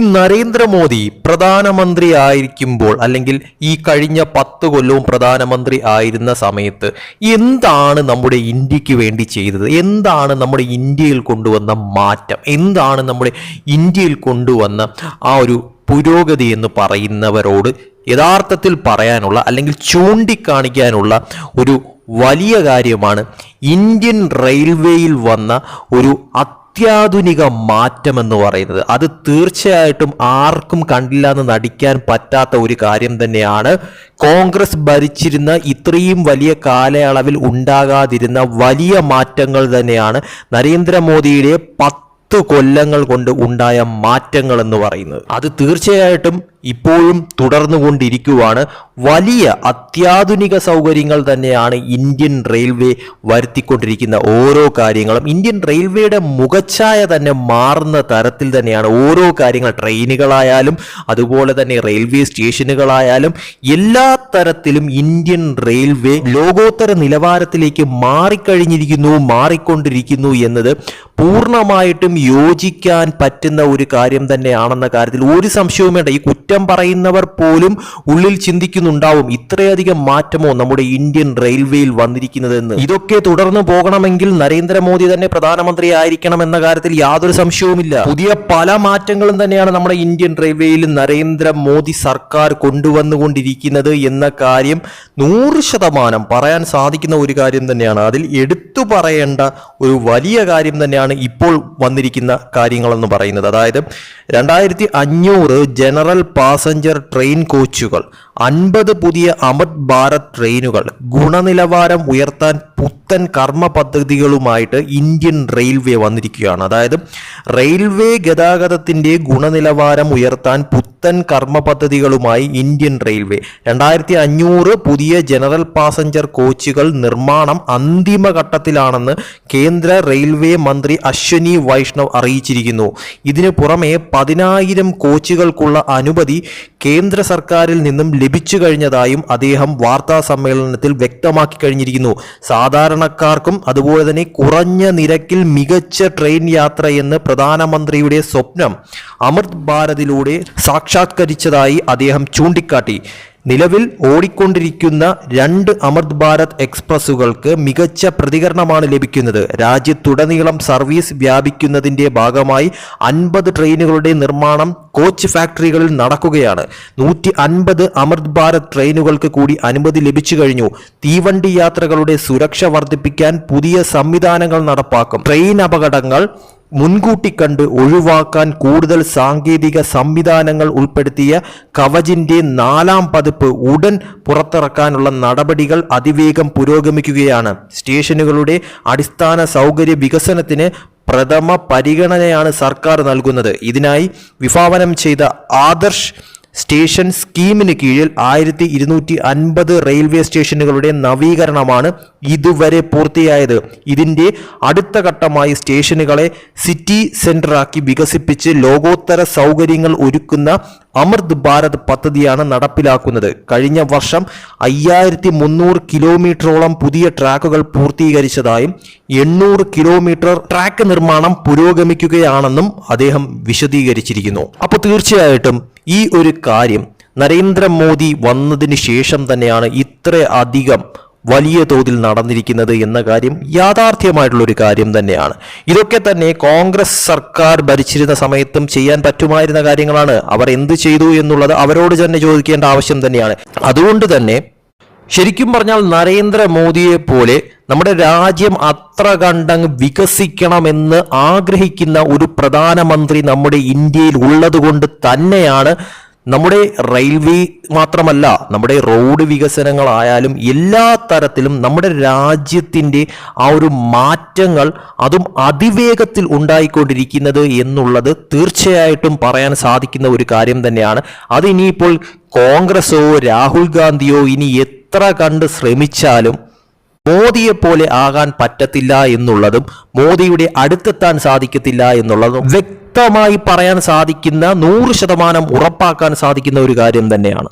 നരേന്ദ്രമോദി പ്രധാനമന്ത്രി ആയിരിക്കുമ്പോൾ അല്ലെങ്കിൽ ഈ കഴിഞ്ഞ പത്ത് കൊല്ലവും പ്രധാനമന്ത്രി ആയിരുന്ന സമയത്ത് എന്താണ് നമ്മുടെ ഇന്ത്യയ്ക്ക് വേണ്ടി ചെയ്തത്? എന്താണ് നമ്മുടെ ഇന്ത്യയിൽ കൊണ്ടുവന്ന മാറ്റം? എന്താണ് നമ്മുടെ ഇന്ത്യയിൽ കൊണ്ടുവന്ന ആ ഒരു പുരോഗതി എന്ന് പറയുന്നവരോട് യഥാർത്ഥത്തിൽ പറയാനുള്ള അല്ലെങ്കിൽ ചൂണ്ടിക്കാണിക്കാനുള്ള ഒരു വലിയ കാര്യമാണ് ഇന്ത്യൻ റെയിൽവേയിൽ വന്ന ഒരു അത്യാധുനിക മാറ്റമെന്ന് പറയുന്നത്. അത് തീർച്ചയായിട്ടും ആർക്കും കണ്ടില്ല എന്ന് നടിക്കാൻ പറ്റാത്ത ഒരു കാര്യം തന്നെയാണ്. കോൺഗ്രസ് ഭരിച്ചിരുന്ന ഇത്രയും വലിയ കാലയളവിൽ ഉണ്ടാകാതിരുന്ന വലിയ മാറ്റങ്ങൾ തന്നെയാണ് നരേന്ദ്രമോദിയുടെ പത്ത് കൊല്ലങ്ങൾ കൊണ്ട് ഉണ്ടായ മാറ്റങ്ങൾ എന്ന് പറയുന്നത്. അത് തീർച്ചയായിട്ടും ഇപ്പോഴും തുടർന്നുകൊണ്ടിരിക്കുവാണ്. വലിയ അത്യാധുനിക സൗകര്യങ്ങൾ തന്നെയാണ് ഇന്ത്യൻ റെയിൽവേ വരുത്തിക്കൊണ്ടിരിക്കുന്ന ഓരോ കാര്യങ്ങളും. ഇന്ത്യൻ റെയിൽവേയുടെ മുഖച്ഛായ തന്നെ മാറുന്ന തരത്തിൽ തന്നെയാണ് ഓരോ കാര്യങ്ങൾ. ട്രെയിനുകളായാലും അതുപോലെ തന്നെ റെയിൽവേ സ്റ്റേഷനുകളായാലും എല്ലാ തരത്തിലും ഇന്ത്യൻ റെയിൽവേ ലോകോത്തര നിലവാരത്തിലേക്ക് മാറിക്കഴിഞ്ഞിരിക്കുന്നു മാറിക്കൊണ്ടിരിക്കുന്നു എന്നത് പൂർണമായിട്ടും യോജിക്കാൻ പറ്റുന്ന ഒരു കാര്യം തന്നെയാണെന്ന കാര്യത്തിൽ ഒരു സംശയവും വേണ്ട. ഈ പറയുന്നവർ പോലും ഉള്ളിൽ ചിന്തിക്കുന്നുണ്ടാവും. ഇത്രയധികം മാറ്റമോ നമ്മുടെ ഇന്ത്യൻ റെയിൽവേയിൽ വന്നിരിക്കുന്നതെന്ന്. ഇതൊക്കെ തുടർന്ന് പോകണമെങ്കിൽ നരേന്ദ്രമോദി തന്നെ പ്രധാനമന്ത്രി ആയിരിക്കണം എന്ന കാര്യത്തിൽ യാതൊരു സംശയവുമില്ല. പുതിയ പല മാറ്റങ്ങളും തന്നെയാണ് നമ്മുടെ ഇന്ത്യൻ റെയിൽവേയിൽ നരേന്ദ്രമോദി സർക്കാർ കൊണ്ടുവന്നുകൊണ്ടിരിക്കുന്നത് എന്ന കാര്യം നൂറ് ശതമാനം പറയാൻ സാധിക്കുന്ന ഒരു കാര്യം തന്നെയാണ്. അതിൽ എടുത്തു പറയേണ്ട ഒരു വലിയ കാര്യം തന്നെയാണ് ഇപ്പോൾ വന്നിരിക്കുന്ന കാര്യങ്ങളെന്ന് പറയുന്നത്. അതായത് രണ്ടായിരത്തി അഞ്ഞൂറ് ജനറൽ പാസഞ്ചർ ട്രെയിൻ കോച്ചുകൾ അൻപത് പുതിയ അമൃത് ഭാരത് ട്രെയിനുകൾ ഗുണനിലവാരം ഉയർത്താൻ പുത്തൻ കർമ്മ പദ്ധതികളുമായിട്ട് ഇന്ത്യൻ റെയിൽവേ വന്നിരിക്കുകയാണ്. അതായത് റെയിൽവേ ഗതാഗതത്തിന്റെ ഗുണനിലവാരം ഉയർത്താൻ പുത്തൻ കർമ്മ പദ്ധതികളുമായി ഇന്ത്യൻ റെയിൽവേ. രണ്ടായിരത്തി അഞ്ഞൂറ് പുതിയ ജനറൽ പാസഞ്ചർ കോച്ചുകൾ നിർമ്മാണം അന്തിമഘട്ടത്തിലാണെന്ന് കേന്ദ്ര റെയിൽവേ മന്ത്രി അശ്വനി വൈഷ്ണവ് അറിയിച്ചിരിക്കുന്നു. ഇതിനു പുറമെ പതിനായിരം കോച്ചുകൾക്കുള്ള അനുമതി കേന്ദ്ര സർക്കാരിൽ നിന്നും ലഭിച്ചു കഴിഞ്ഞതായും അദ്ദേഹം വാർത്താ സമ്മേളനത്തിൽ വ്യക്തമാക്കി കഴിഞ്ഞിരിക്കുന്നു. സാധാരണക്കാർക്കും അതുപോലെ തന്നെ കുറഞ്ഞ നിരക്കിൽ മികച്ച ട്രെയിൻ യാത്ര എന്ന് പ്രധാനമന്ത്രിയുടെ സ്വപ്നം അമൃത് ഭാരതിലൂടെ സാക്ഷാത്കരിച്ചതായി അദ്ദേഹം ചൂണ്ടിക്കാട്ടി. നിലവിൽ ഓടിക്കൊണ്ടിരിക്കുന്ന രണ്ട് അമൃത് ഭാരത് എക്സ്പ്രസ്സുകൾക്ക് മികച്ച പ്രതികരണമാണ് ലഭിക്കുന്നത്. രാജ്യത്തുടനീളം സർവീസ് വ്യാപിക്കുന്നതിന്റെ ഭാഗമായി അൻപത് ട്രെയിനുകളുടെ നിർമ്മാണം കോച്ച് ഫാക്ടറികളിൽ നടക്കുകയാണ്. നൂറ്റി അൻപത് അമൃത് ഭാരത് ട്രെയിനുകൾക്ക് കൂടി അനുമതി ലഭിച്ചു കഴിഞ്ഞു. തീവണ്ടി യാത്രകളുടെ സുരക്ഷ വർദ്ധിപ്പിക്കാൻ പുതിയ സംവിധാനങ്ങൾ നടപ്പാക്കും. ട്രെയിൻ അപകടങ്ങൾ മുൻകൂട്ടി കണ്ട് ഒഴിവാക്കാൻ കൂടുതൽ സാങ്കേതിക സംവിധാനങ്ങൾ ഉൾപ്പെടുത്തിയ കവചിന്റെ നാലാം പതിപ്പ് ഉടൻ പുറത്തിറക്കാനുള്ള നടപടികൾ അതിവേഗം പുരോഗമിക്കുകയാണ്. സ്റ്റേഷനുകളുടെ അടിസ്ഥാന സൗകര്യ വികസനത്തിന് പ്രഥമ പരിഗണനയാണ് സർക്കാർ നൽകുന്നത്. ഇതിനായി വിഭാവനം ചെയ്ത ആദർശ് സ്റ്റേഷൻ സ്കീമിന് കീഴിൽ ആയിരത്തി ഇരുന്നൂറ്റി അൻപത് റെയിൽവേ സ്റ്റേഷനുകളുടെ നവീകരണമാണ് ഇതുവരെ പൂർത്തിയായത്. ഇതിന്റെ അടുത്ത ഘട്ടമായി സ്റ്റേഷനുകളെ സിറ്റി സെന്ററാക്കി വികസിപ്പിച്ച് ലോകോത്തര സൗകര്യങ്ങൾ ഒരുക്കുന്ന അമൃത് ഭാരത് പദ്ധതിയാണ് നടപ്പിലാക്കുന്നത്. കഴിഞ്ഞ വർഷം അയ്യായിരത്തി മുന്നൂറ് കിലോമീറ്ററോളം പുതിയ ട്രാക്കുകൾ പൂർത്തീകരിച്ചതായും എണ്ണൂറ് കിലോമീറ്റർ ട്രാക്ക് നിർമ്മാണം പുരോഗമിക്കുകയാണെന്നും അദ്ദേഹം വിശദീകരിച്ചിരിക്കുന്നു. അപ്പോൾ തീർച്ചയായിട്ടും ഈ ഒരു കാര്യം നരേന്ദ്രമോദി വന്നതിന് ശേഷം തന്നെയാണ് ഇത്ര അധികം വലിയ തോതിൽ നടന്നിരിക്കുന്നത് എന്ന കാര്യം യാഥാർത്ഥ്യമായിട്ടുള്ള ഒരു കാര്യം തന്നെയാണ്. ഇതൊക്കെ തന്നെ കോൺഗ്രസ് സർക്കാർ ഭരിച്ചിരുന്ന സമയത്തും ചെയ്യാൻ പറ്റുമായിരുന്ന കാര്യങ്ങളാണ്. അവർ എന്ത് ചെയ്തു എന്നുള്ളത് അവരോട് തന്നെ ചോദിക്കേണ്ട ആവശ്യം തന്നെയാണ്. അതുകൊണ്ട് തന്നെ ശരിക്കും പറഞ്ഞാൽ നരേന്ദ്രമോദിയെ പോലെ നമ്മുടെ രാജ്യം അത്ര കണ്ടങ്ങ് വികസിക്കണമെന്ന് ആഗ്രഹിക്കുന്ന ഒരു പ്രധാനമന്ത്രി നമ്മുടെ ഇന്ത്യയിൽ ഉള്ളതുകൊണ്ട് തന്നെയാണ് നമ്മുടെ റെയിൽവേ മാത്രമല്ല നമ്മുടെ റോഡ് വികസനങ്ങളായാലും എല്ലാ തരത്തിലും നമ്മുടെ രാജ്യത്തിന്റെ ആ ഒരു മാറ്റങ്ങൾ അതും അതിവേഗത്തിൽ ഉണ്ടായിക്കൊണ്ടിരിക്കുന്നത് എന്നുള്ളത് തീർച്ചയായിട്ടും പറയാൻ സാധിക്കുന്ന ഒരു കാര്യം തന്നെയാണ്. അത് കോൺഗ്രസോ രാഹുൽ ഗാന്ധിയോ ഇനി എത്ര കണ്ട് ശ്രമിച്ചാലും മോദിയെ പോലെ ആകാൻ പറ്റത്തില്ല എന്നുള്ളതും മോദിയുടെ അടുത്തെത്താൻ സാധിക്കത്തില്ല എന്നുള്ളതും വ്യക്തമായി പറയാൻ സാധിക്കുന്ന നൂറ് ശതമാനം ഉറപ്പാക്കാൻ സാധിക്കുന്ന ഒരു കാര്യം തന്നെയാണ്.